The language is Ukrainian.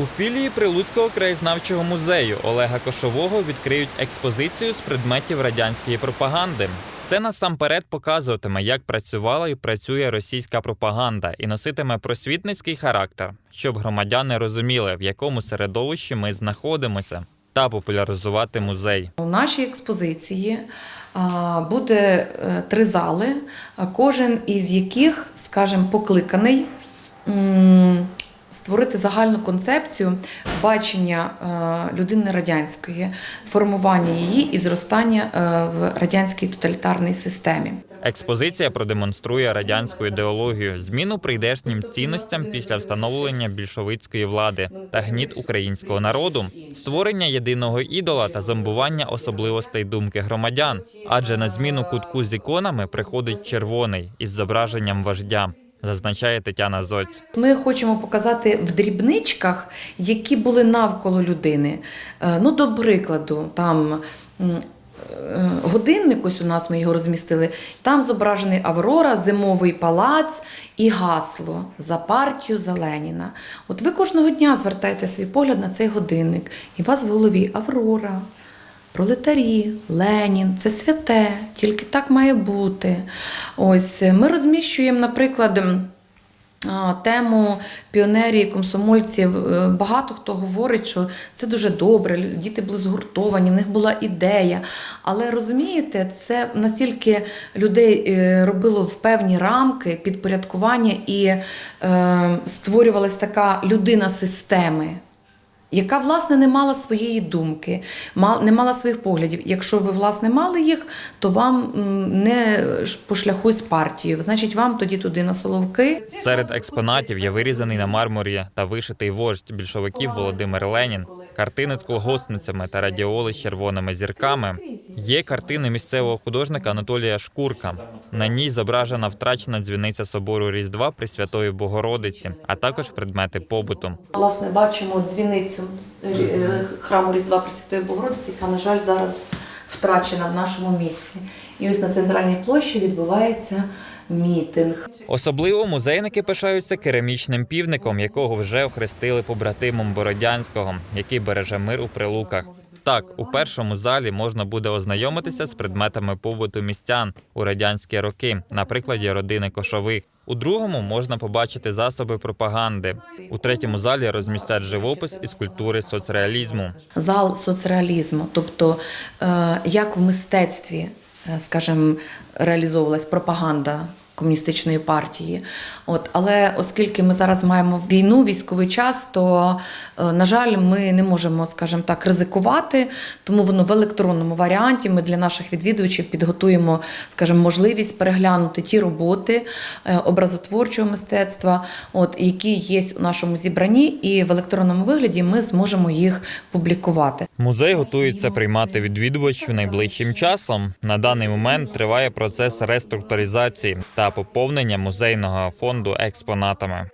У філії Прилуцького краєзнавчого музею Олега Кошового відкриють експозицію з предметів радянської пропаганди. Це насамперед показуватиме, як працювала і працює російська пропаганда, і носитиме просвітницький характер, щоб громадяни розуміли, в якому середовищі ми знаходимося, та популяризувати музей. У нашій експозиції буде е, три зали, кожен із яких, скажімо, покликаний створити загальну концепцію бачення е, людини радянської, формування її і зростання е, в радянській тоталітарній системі. Експозиція продемонструє радянську ідеологію, зміну прийдешнім цінностям після встановлення більшовицької влади та гніт українського народу, створення єдиного ідола та зомбування особливостей думки громадян. Адже на зміну кутку з іконами приходить червоний із зображенням вождя, зазначає Тетяна Зоць. Ми хочемо показати в дрібничках, які були навколо людини. Е, Ну, до прикладу, там. е, Годинник, ось у нас ми його розмістили. Там зображений Аврора, зимовий палац і гасло за партію за Леніна. От ви кожного дня звертаєте свій погляд на цей годинник, і у вас в голові Аврора, пролетарі, Ленін, це святе, тільки так має бути. Ось ми розміщуємо, наприклад. Тему піонерії, комсомольців е, багато хто говорить, що це дуже добре. Діти були згуртовані, в них була ідея. Але розумієте, це настільки людей е, робило в певні рамки підпорядкування і е, створювалась така людина системи. Яка власне не мала своєї думки, не мала своїх поглядів. Якщо ви власне мали їх, то вам не по шляху з партією. Значить, вам тоді туди на соловки. Серед експонатів є вирізаний на мармурі та вишитий вождь більшовиків Володимир Ленін, картини з колгоспницями та радіоли з червоними зірками. Є картини місцевого художника Анатолія Шкурка. На ній зображена втрачена дзвіниця собору Різдва Пресвятої Богородиці, а також предмети побуту. Власне, бачимо дзвіницю е, храму Різдва Пресвятої Богородиці, яка, на жаль, зараз втрачена в нашому місці. І ось на центральній площі відбувається мітинг. Особливо музейники пишаються керамічним півником, якого вже охрестили побратимом Бородянського, який береже мир у прилуках. Так, у першому залі можна буде ознайомитися з предметами побуту містян у радянські роки, на прикладі родини кошових. У другому можна побачити засоби пропаганди. У третьому залі розмістять живопис із культури соцреалізму. Зал соцреалізму, тобто е, як в мистецтві, е, скажімо, реалізовувалась пропаганда. Комуністичної партії, от але оскільки ми зараз маємо війну, військовий час, то е, на жаль, ми не можемо, скажімо так, ризикувати. Тому воно в електронному варіанті. Ми для наших відвідувачів підготуємо, скажімо, можливість переглянути ті роботи е, образотворчого мистецтва, от які є у нашому зібранні, і в електронному вигляді ми зможемо їх публікувати. Музей готується приймати відвідувачів найближчим часом. На даний момент триває процес реструктуризації поповнення музейного фонду експонатами.